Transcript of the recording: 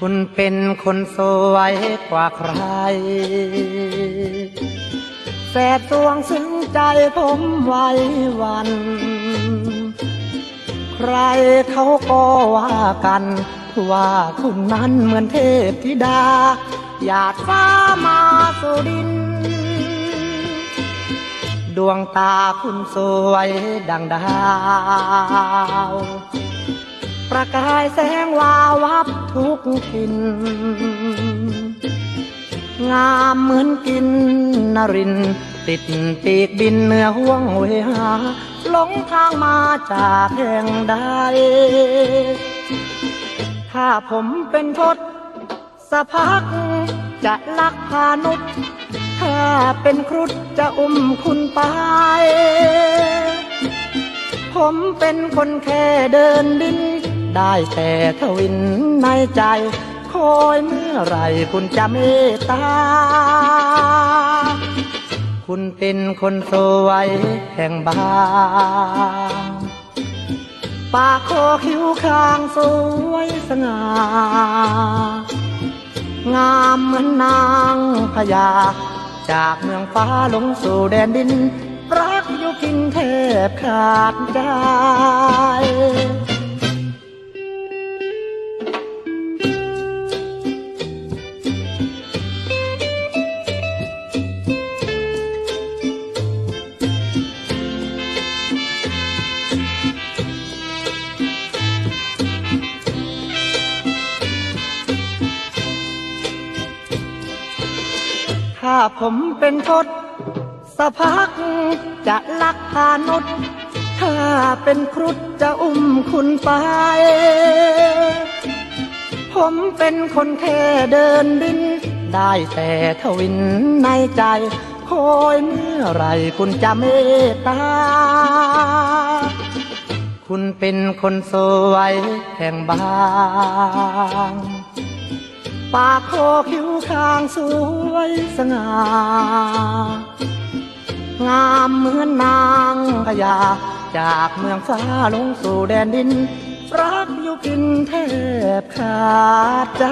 คุณเป็นคนสวยกว่าใคร แสบสวงซึ้งใจผมไว้วัน ใครเขาก็ว่ากัน ว่าคุณนั้นเหมือนเทพธิดา หยาดฟ้ามาสุดิน ดวงตาคุณสวยดังดาว ประกายแสงวาวับทุ กินงามเหมือนกินนริน ติดปีกบินเหนือห่วงเวหาหลงทางมาจากแห่งใด ถ้าผมเป็นทศสะพัก จะลักพานุษถ้าเป็นครุฑจะอุ้มคุณไป ผมเป็นคนแค่เดินดิน ได้แต่ทวินในใจ คอยเมื่อไรคุณจะเมตตา คุณเป็นคนสวยแห่งบางปากคอคิ้วคางสวยสง่างามเหมือนนางพญา จากเมืองฟ้าลงสู่แดนดิน รักอยู่กินแทบขาดใจ ถ้าผมเป็นทศสะพักจะลักพานุษย์ถ้าเป็นครุฑจะอุ้มคุณไป ผมเป็นคนแค่เดินดิน ได้แต่ทวินในใจ คอยเมื่อไรคุณจะเมตตา คุณเป็นคนสวยแห่งบาง ปากโคคิ้วคางสวยสง่า งามเหมือนนางพญาจากเมืองฟ้าลงสู่แดนดิน รักอยู่กินแทบขาดใจ